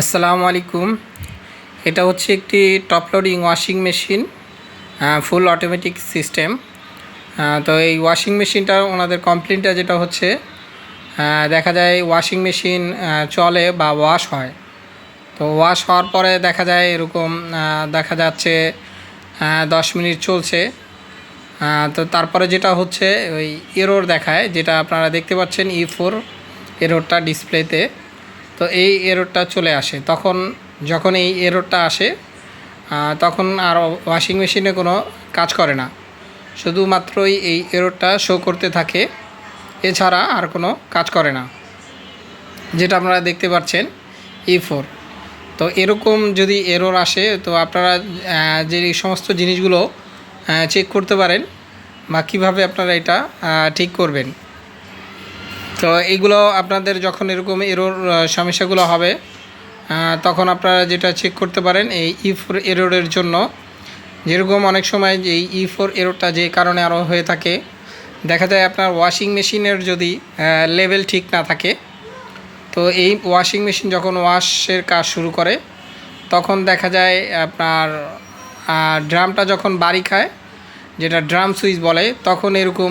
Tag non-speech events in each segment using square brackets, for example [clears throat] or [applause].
আসসালামু আলাইকুম। এটা হচ্ছে একটি top loading washing machine full automatic system তো এই ওয়াশিং মেশিনটা ওনাদের কমপ্লেনটা যেটা হচ্ছে দেখা যায় ওয়াশিং মেশিন চলে বা ওয়াশ হয়। তো ওয়াশ হওয়ার পরে দেখা যায় এরকম দেখা যাচ্ছে দশ মিনিট চলছে। তো তারপরে যেটা হচ্ছে, ওই এরোর দেখায়, যেটা আপনারা দেখতে পাচ্ছেন ই ফোর এরোরটা ডিসপ্লেতে তো এই এরোরটা চলে আসে। তখন যখন এই এরোরটা আসে তখন আর ওয়াশিং মেশিনে কোনো কাজ করে না। শুধুমাত্রই এই এরোরটা শো করতে থাকে, এছাড়া আর কোনো কাজ করে না। যেটা আপনারা দেখতে পাচ্ছেন ই ফোর তো এরকম যদি এরর আসে, তো আপনারা যে সমস্ত জিনিসগুলো চেক করতে পারেন বা কীভাবে আপনারা এটা ঠিক করবেন। তো এইগুলো আপনাদের যখন এরকম এরর সমস্যাগুলো হবে তখন আপনারা যেটা চেক করতে পারেন এই ই ফোর এরোরের জন্য। যেরকম অনেক সময় যে ই ফোর এররটা যে কারণে আরও হয়ে থাকে, দেখা যায় আপনার ওয়াশিং মেশিনের যদি লেভেল ঠিক না থাকে, তো এই ওয়াশিং মেশিন যখন ওয়াশের কাজ শুরু করে, তখন দেখা যায় আপনার ড্রামটা যখন বাড়ি খায়, যেটা ড্রাম সুইচ বলে, তখন এরকম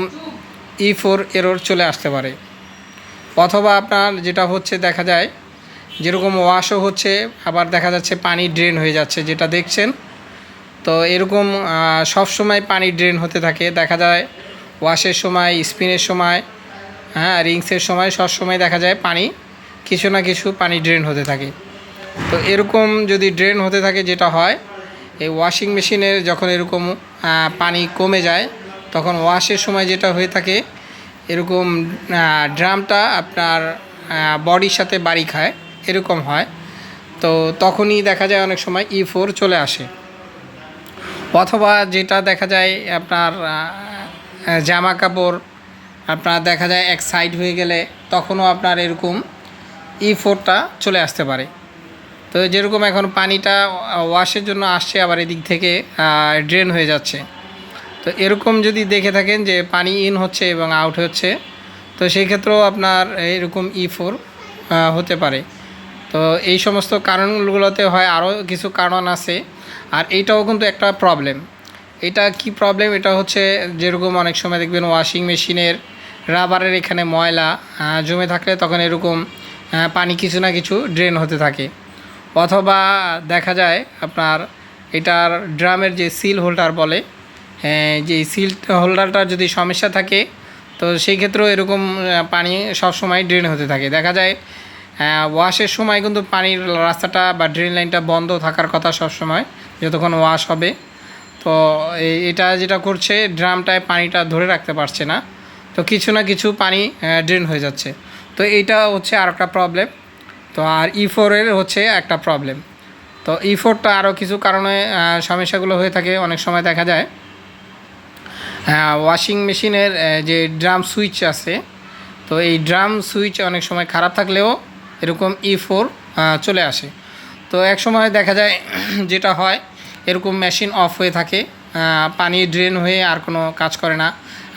ই ফোর এরোর চলে আসতে পারে। অথবা আপনার যেটা হচ্ছে দেখা যায়, যেরকম ওয়াশও হচ্ছে, আবার দেখা যাচ্ছে পানি ড্রেন হয়ে যাচ্ছে যেটা দেখছেন। তো এরকম সব সময় পানি ড্রেন হতে থাকে। দেখা যায় ওয়াশের সময়, স্পিনের সময় হ্যাঁ রিংসের সময় সব সময় দেখা যায় পানি, কিছু না কিছু পানি ড্রেন হতে থাকে। তো এরকম যদি ড্রেন হতে থাকে যেটা হয়, এই ওয়াশিং মেশিনের যখন এরকম পানি কমে যায়, তখন ওয়াশের সময় যেটা হয়ে থাকে এরকম ড্রামটা আপনার বডির সাথে বাড়ি খায়, এরকম হয়। তো তখনই দেখা যায় অনেক সময় ই ফোর চলে আসে। অথবা যেটা দেখা যায় আপনার জামা কাপড় আপনার দেখা যায় এক সাইড হয়ে গেলে তখনও আপনার এরকম ই ফোরটা চলে আসতে পারে। তো যেরকম এখন পানিটা ওয়াশের জন্য আসছে, আবার এদিক থেকে ড্রেন হয়ে যাচ্ছে। তো এরকম যদি দেখে থাকেন যে পানি ইন হচ্ছে এবং আউট হচ্ছে, তো সেই ক্ষেত্রেও আপনার এরকম ই ফোর হতে পারে। তো এই সমস্ত কারণগুলোতে হয় আরও কিছু কারণ আছে, আর এইটাও কিন্তু একটা প্রবলেম এটা কি প্রবলেম এটা হচ্ছে যেরকম অনেক সময় দেখবেন ওয়াশিং মেশিনের রাবারের এখানে ময়লা জমে থাকলে তখন এরকম পানি কিছু না কিছু ড্রেন হতে থাকে। অথবা দেখা যায় আপনার এটার ড্রামের যে সিল হোল্ডার বলে যে সিল হোল্ডারটার যদি সমস্যা থাকে, তো সেই ক্ষেত্রেও এরকম পানি সবসময় ড্রেন হতে থাকে। দেখা যায় ওয়াশের সময় কিন্তু পানির রাস্তাটা বা ড্রেন লাইনটা বন্ধ থাকার কথা সবসময়, যতক্ষণ ওয়াশ হবে। তো এটা যেটা করছে, ড্রামটায় পানিটা ধরে রাখতে পারছে না। তো কিছু না কিছু পানি ড্রেন হয়ে যাচ্ছে। তো এইটা হচ্ছে আর একটা প্রবলেম তো আর ই ফোরের হচ্ছে একটা প্রবলেম তো ই ফোরটা আরও কিছু কারণে সমস্যাগুলো হয়ে থাকে। অনেক সময় দেখা যায় ওয়াশিং মেশিনের যে ড্রাম সুইচ আছে, তো এই ড্রাম সুইচ অনেক সময় খারাপ থাকলেও এরকম ই ফোর চলে আসে। তো এক সময় দেখা যায় [clears throat] যেটা হয়, এরকম মেশিন অফ হয়ে থাকে পানি ড্রেন হয়ে আর কোনো কাজ করে না।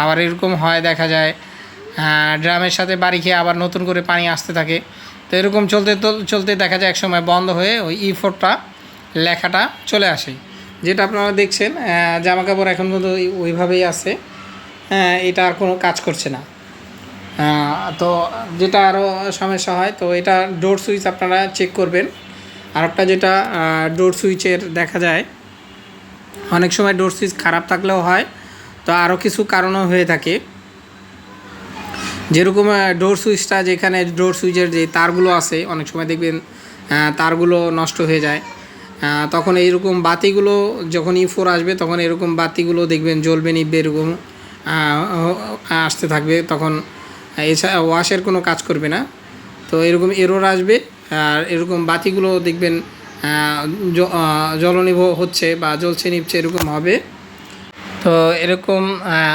আবার এরকম হয়, দেখা যায় ড্রামের সাথে বাড়ি খেয়ে আবার নতুন করে পানি আসতে থাকে। তো এরকম চলতে চলতে দেখা যায় এক সময় বন্ধ হয়ে ওই ই ফোরটা লেখাটা চলে আসে। যেটা আপনারা দেখছেন জামা কাপড় এখন পর্যন্ত ওই- ওইভাবেই আছে। হ্যাঁ, এটা আর কোনো কাজ করছে না। তো যেটা আরও সমস্যা হয় তো এটা ডোর সুইচ আপনারা চেক করবেন। আর একটা যেটা ডোর সুইচের দেখা যায় অনেক সময় ডোর সুইচ খারাপ থাকলেও হয় তো আরও কিছু কারণও হয়ে থাকে। যেরকম ডোর সুইচটা যেখানে ডোর সুইচের যে তারগুলো আছে অনেক সময় দেখবেন তারগুলো নষ্ট হয়ে যায়। তখন এইরকম বাতিগুলো যখন ইফোর আসবে তখন এরকম বাতিগুলো দেখবেন জ্বলবে নিবে এরকম আসতে থাকবে। তখন এছাড়া ওয়াশের কোনো কাজ করবে না। তো এরকম এরোর আসবে আর এরকম বাতিগুলো দেখবেন আহ, জ- আহ, জ্বলনিভ হচ্ছে বা জ্বলছে নিচ্ছে এরকম হবে। তো এরকম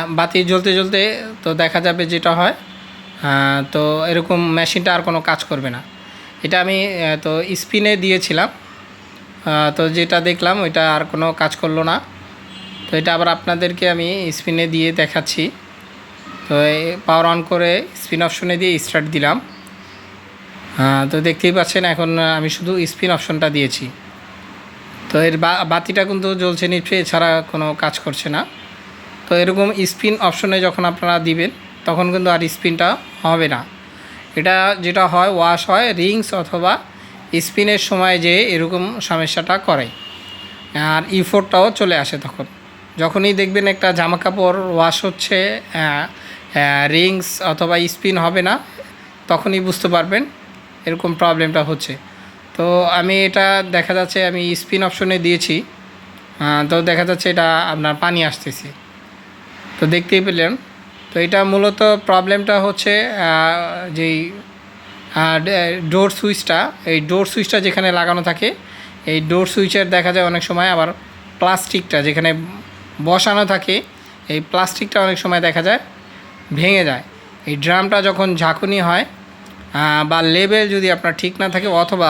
বাতি জ্বলতে জ্বলতে তো দেখা যাবে যেটা হয় তো এরকম মেশিনটা আর কোনো কাজ করবে না। এটা আমি তো স্পিনে দিয়েছিলাম। তো যেটা দেখলাম, ওইটা আর কোনো কাজ করল না। তো এটা আবার আপনাদেরকে আমি স্পিনে দিয়ে দেখাচ্ছি। তো পাওয়ার অন করে স্পিন অপশনে দিয়ে স্টার্ট দিলাম। তো দেখতেই পাচ্ছেন, এখন আমি শুধু স্পিন অপশনটা দিয়েছি। তো এর বাতিটা কিন্তু জ্বলছে নিচ্ছে এছাড়া কোনো কাজ করছে না। তো এরকম স্পিন অপশনে যখন আপনারা দিবেন, তখন কিন্তু আর স্পিনটা হবে না। এটা যেটা হয় ওয়াশ হয় রিংস অথবা স্পিনের সময় যে এরকম সমস্যাটা করে। আর ইফোরটাও চলে আসে তখন। যখনই দেখবেন একটা জামা কাপড় ওয়াশ হচ্ছে রিংস অথবা স্পিন হবে না, তখনই বুঝতে পারবেন এরকম প্রবলেমটা হচ্ছে। তো আমি এটা দেখা যাচ্ছে আমি স্পিন অপশনে দিয়েছি। তো দেখা যাচ্ছে এটা আপনার পানি আসতেছে। তো দেখতেই পেলেন। তো এটা মূলত প্রবলেমটা হচ্ছে যেই ডোর সুইচটা এই ডোর সুইচটা যেখানে লাগানো থাকে, এই ডোর সুইচের দেখা যায় অনেক সময় আবার প্লাস্টিকটা যেখানে বসানো থাকে, এই প্লাস্টিকটা অনেক সময় দেখা যায় ভেঙে যায়। এই ড্রামটা যখন ঝাঁকুনি হয় বা লেবেল যদি আপনার ঠিক না থাকে, অথবা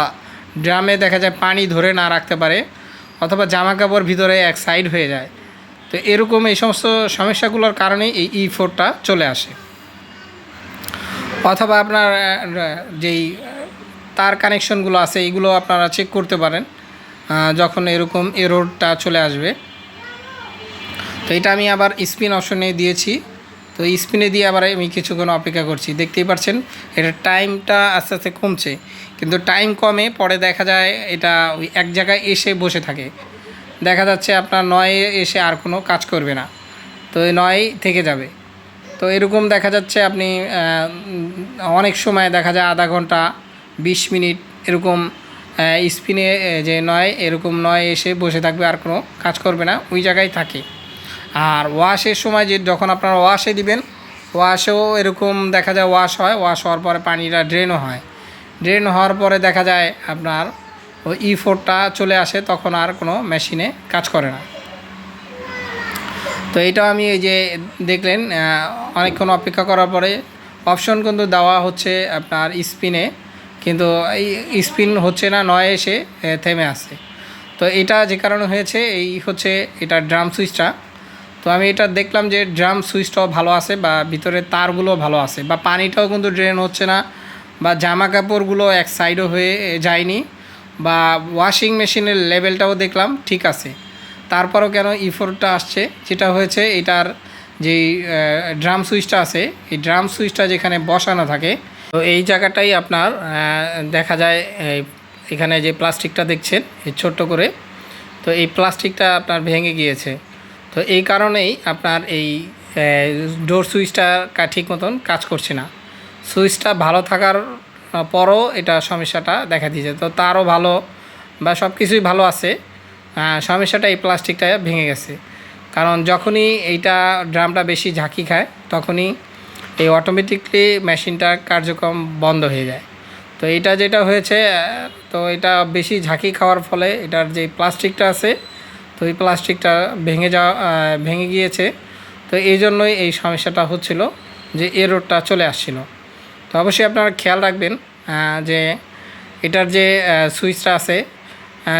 ড্রামে দেখা যায় পানি ধরে না রাখতে পারে, অথবা জামা কাপড় ভিতরে এক সাইড হয়ে যায়। তো এরকম এই সমস্ত সমস্যাগুলোর কারণে এই ই ফোরটা চলে আসে। অথবা আপনার যেই তার কানেকশনগুলো আছে, এগুলো আপনারা চেক করতে পারেন যখন এরকম এরোরটা চলে আসবে। তো এটা আমি আবার স্পিন অপশনে দিয়েছি। তো স্পিনে দিয়ে আবার আমি কিছুক্ষণ অপেক্ষা করছি। দেখতেই পাচ্ছেন, এটা টাইমটা আস্তে আস্তে কমছে, কিন্তু টাইম কমে, পরে দেখা যায় এটা ওই এক জায়গায় এসে বসে থাকে। দেখা যাচ্ছে আপনার নয়ে এসে আর কোনো কাজ করবে না। তো নয় থেকে যাবে। তো এরকম দেখা যাচ্ছে আপনি অনেক সময় দেখা যায় আধা ঘণ্টা, বিশ মিনিট এরকম স্পিনে যে নয়, এরকম নয় এসে বসে থাকবে আর কোনো কাজ করবে না, ওই জায়গায় থাকে। আর ওয়াশের সময় যে যখন আপনারা ওয়াশে দিবেন, ওয়াশেও এরকম দেখা যায় ওয়াশ হয়, ওয়াশ হওয়ার পরে পানিটা ড্রেনও হয়। ড্রেন হওয়ার পরে দেখা যায় আপনার ওই ই ফোরটা চলে আসে, তখন আর কোনো মেশিনে কাজ করে না। তো এইটা আমি এই যে দেখলেন অনেকক্ষণ অপেক্ষা করার পরে অপশন কিন্তু দেওয়া হচ্ছে আপনার স্পিনে, কিন্তু এই স্পিন হচ্ছে না, নয় এসে থেমে আসছে তো এটা যে কারণে হয়েছে, এই হচ্ছে এটা ড্রাম সুইচটা। তো আমি এটা দেখলাম যে ড্রাম সুইচটাও ভালো আছে বা ভিতরে তারগুলো ভালো আছে, বা পানিটাও কিন্তু ড্রেন হচ্ছে না, বা জামা কাপড়গুলো এক সাইডও হয়ে যায়নি, বা ওয়াশিং মেশিনের লেভেলটাও দেখলাম ঠিক আছে। তারপরও কেন ইফোরটা আসছে? যেটা হয়েছে, এটার যেই ড্রাম সুইচটা আছে, এই ড্রাম সুইচটা যেখানে বসানো থাকে, তো এই জায়গাটাই আপনার দেখা যায় এখানে যে প্লাস্টিকটা দেখছেন, এই ছোট্ট করে, তো এই প্লাস্টিকটা আপনার ভেঙে গিয়েছে। তো এই কারণেই আপনার এই ডোর সুইচটা ঠিক মতন কাজ করছে না। সুইচটা ভালো থাকার পরও এটা সমস্যাটা দেখা দিয়েছে। তো তারও ভালো বা সব কিছুই ভালো আছে। সমস্যাটা এই প্লাস্টিকটা ভেঙে গেছে। কারণ যখনই এইটা ড্রামটা বেশি ঝাঁকি খায়, তখনই এই অটোমেটিকলি মেশিনটার কার্যক্রম বন্ধ হয়ে যায়। তো এটা যেটা হয়েছে তো এটা বেশি ঝাঁকি খাওয়ার ফলে এটার যে প্লাস্টিকটা আছে, তো এই প্লাস্টিকটা ভেঙে যাওয়া ভেঙে গিয়েছে। তো এই জন্যই এই সমস্যাটা হচ্ছিল যে এ রোডটা চলে আসছিল। তো অবশ্যই আপনারা খেয়াল রাখবেন যে এটার যে সুইচটা আছে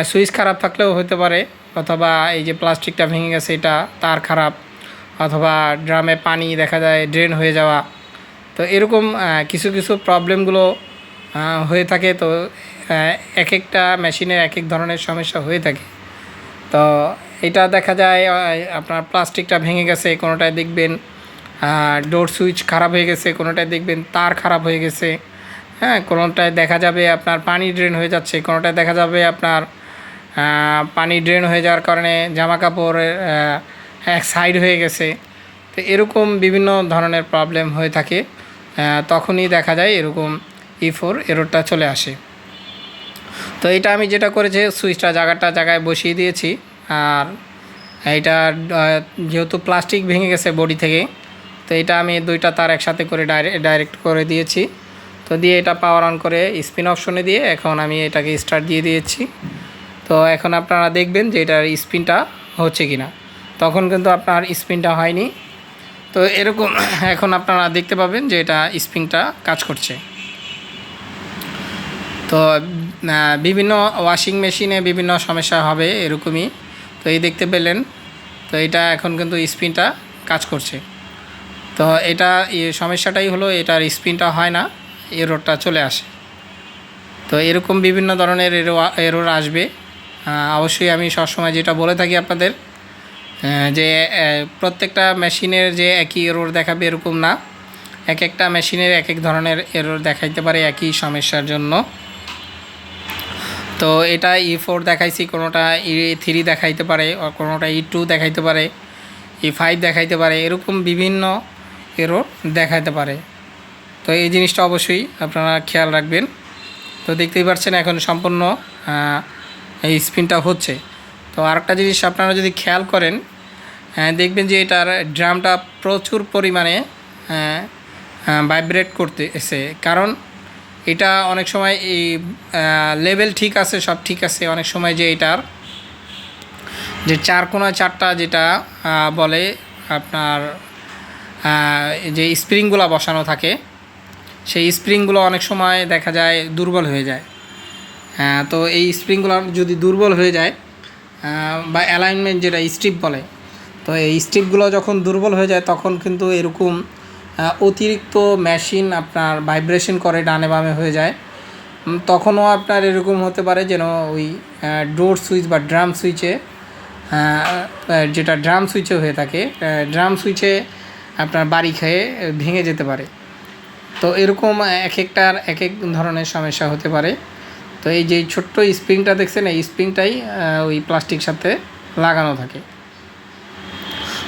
সুইচ খারাপ থাকলেও হতে পারে, অথবা এই যে প্লাস্টিকটা ভেঙে গেছে, এটা তার খারাপ, অথবা ড্রামে পানি দেখা যায়, ড্রেন হয়ে যাওয়া। তো এরকম কিছু কিছু প্রবলেমগুলো হয়ে থাকে। তো এক একটা মেশিনের এক এক ধরনের সমস্যা হয়ে থাকে। তো এটা দেখা যায় আপনার প্লাস্টিকটা ভেঙে গেছে, কোনোটায় দেখবেন ডোর সুইচ খারাপ হয়ে গেছে, কোনোটায় দেখবেন তার খারাপ হয়ে গেছে। হ্যাঁ কোনোটায় দেখা যাবে আপনার পানি ড্রেন হয়ে যাচ্ছে, কোনোটায় দেখা যাবে আপনার পানি ড্রেন হয়ে যাওয়ার কারণে জামা কাপড়ের এক সাইড হয়ে গেছে। তো এরকম বিভিন্ন ধরনের প্রবলেম হয়ে থাকে। তখনই দেখা যায় এরকম ই ফোর এরোরটা চলে আসে। তো এটা আমি যেটা করেছি, সুইচটা জায়গাটা জায়গায় বসিয়ে দিয়েছি। আর এইটা যেহেতু প্লাস্টিক ভেঙে গেছে বডি থেকে, তো এটা আমি দুইটা তার একসাথে করে ডাইরেক্ট করে দিয়েছি। তো দিয়ে এটা পাওয়ার অন করে স্পিন অপশনে দিয়ে এখন আমি এটাকে স্টার্ট দিয়ে দিয়েছি। তো এখন আপনারা দেখবেন যে এটার স্পিনটা হচ্ছে কি না তখন কিন্তু আপনার স্পিনটা হয়নি। তো এরকম [coughs] এখন আপনারা দেখতে পাবেন যে এটা স্প্রিংটা কাজ করছে। তো বিভিন্ন ওয়াশিং মেশিনে বিভিন্ন সমস্যা হবে এরকমই। তো এই দেখতে পেলেন, তো এটা এখন কিন্তু স্পিনটা কাজ করছে। তো এটা সমস্যাটাই হলো এটার স্পিনটা হয় না এরোডটা চলে আসে। তো এরকম বিভিন্ন ধরনের এরো এরর আসবে। অবশ্যই আমি সবসময় যেটা বলে থাকি আপনাদের যে প্রত্যেকটা মেশিনের যে একই এরর দেখাবে এরকম না। এক একটা মেশিনের এক এক ধরনের এরর দেখাইতে পারে একই সমস্যার জন্য। তো এটা ই ফোর দেখাইছি, কোনোটা ই থ্রি দেখাইতে পারে কোনোটা ই টু দেখাইতে পারে ই ফাইভ দেখাইতে পারে, এরকম বিভিন্ন এরর দেখাইতে পারে। তো এই জিনিসটা অবশ্যই আপনারা খেয়াল রাখবেন। তো দেখতেই পাচ্ছেন এখন সম্পূর্ণ এই স্পিনটা হচ্ছে। তো আরেকটা জিনিস আপনারা যদি খেয়াল করেন আহ, দেখবেন যে এটার ড্রামটা প্রচুর পরিমাণে ভাইব্রেট করতে এসে কারণ এটা অনেক সময় এই লেভেল ঠিক আছে সব ঠিক আছে অনেক সময় যে এটার যে চার কোনা চারটা যেটা বলে আপনার যে স্প্রিংগুলো বসানো থাকে সেই স্প্রিংগুলো অনেক সময় দেখা যায় দুর্বল হয়ে যায়। হ্যাঁ, তো এই স্প্রিংগুলো যদি দুর্বল হয়ে যায় বা অ্যালাইনমেন্ট যেটা স্ট্রিপ বলে, তো এই স্ট্রিপগুলো যখন দুর্বল হয়ে যায়, তখন কিন্তু এরকম অতিরিক্ত মেশিন আপনার ভাইব্রেশন করে, ডানে বামে হয়ে যায়। তখনও আপনার এরকম হতে পারে যেন ওই ডোর সুইচ বা ড্রাম সুইচে যেটা ড্রাম সুইচে হয়ে থাকে ড্রাম সুইচে আপনার বাড়ি খেয়ে ভেঙে যেতে পারে। তো এরকম এক একটার এক এক ধরনের সমস্যা হতে পারে। তো এই যে ছোট্ট স্প্রিংটা দেখছেন, এই স্প্রিংটাই ওই প্লাস্টিক সাথে লাগানো থাকে।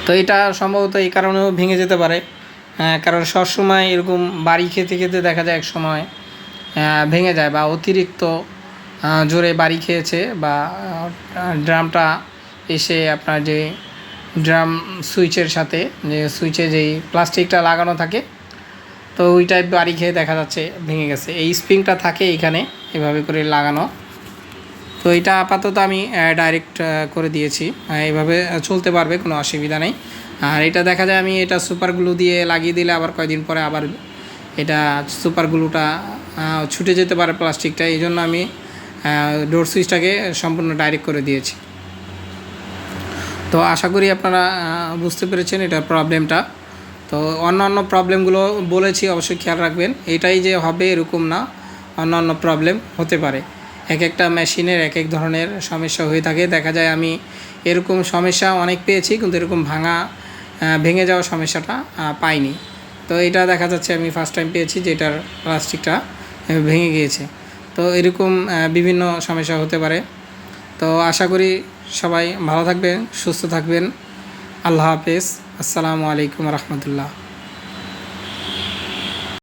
তো এটা সম্ভবত এই কারণেও ভেঙে যেতে পারে কারণ সবসময় এরকম বাড়ি খেতে খেতে দেখা যায় এক সময় ভেঙে যায় বা অতিরিক্ত জোরে বাড়ি খেয়েছে বা ড্রামটা এসে আপনার যে ড্রাম সুইচের সাথে, যে সুইচে যেই প্লাস্টিকটা লাগানো থাকে, তো ওই টাইপ বাড়ি খেয়ে দেখা যাচ্ছে ভেঙে গেছে। এই স্প্রিংটা থাকে এইখানে এভাবে করে লাগানো। তো এটা আপাতত আমি ডাইরেক্ট করে দিয়েছি। এভাবে চলতে পারবে, কোনো অসুবিধা নেই। আর এটা দেখা যায় আমি এটা সুপার গ্লু দিয়ে লাগিয়ে দিলে আবার কয়দিন পরে আবার এটা সুপার গ্লুটা ছুটে যেতে পারে প্লাস্টিকটা এই জন্য আমি ডোর সুইচটাকে সম্পূর্ণ ডাইরেক্ট করে দিয়েছি। তো আশা করি আপনারা বুঝতে পেরেছেন এটার প্রবলেমটা তো অন্যান্য প্রবলেমগুলো বলেছি, অবশ্যই খেয়াল রাখবেন। এটাই যে হবে এরকম না। অন্যান্য প্রবলেম হতে পারে। এক একটা মেশিনের এক এক ধরনের সমস্যা হয়ে থাকে। দেখা যায় আমি এরকম সমস্যা অনেক পেয়েছি কিন্তু এরকম ভাঙা ভেঙে যাওয়া সমস্যাটা পাইনি। তো এটা দেখা যাচ্ছে আমি ফার্স্ট টাইম পেয়েছি যেটার প্লাস্টিকটা আহ, ভেঙে গিয়েছে। তো এরকম বিভিন্ন সমস্যা হতে পারে। তো আশা করি সবাই ভালো থাকবেন সুস্থ থাকবেন। আল্লাহ হাফেজ। আসসালামু আলাইকুম রহমতুল্লাহ।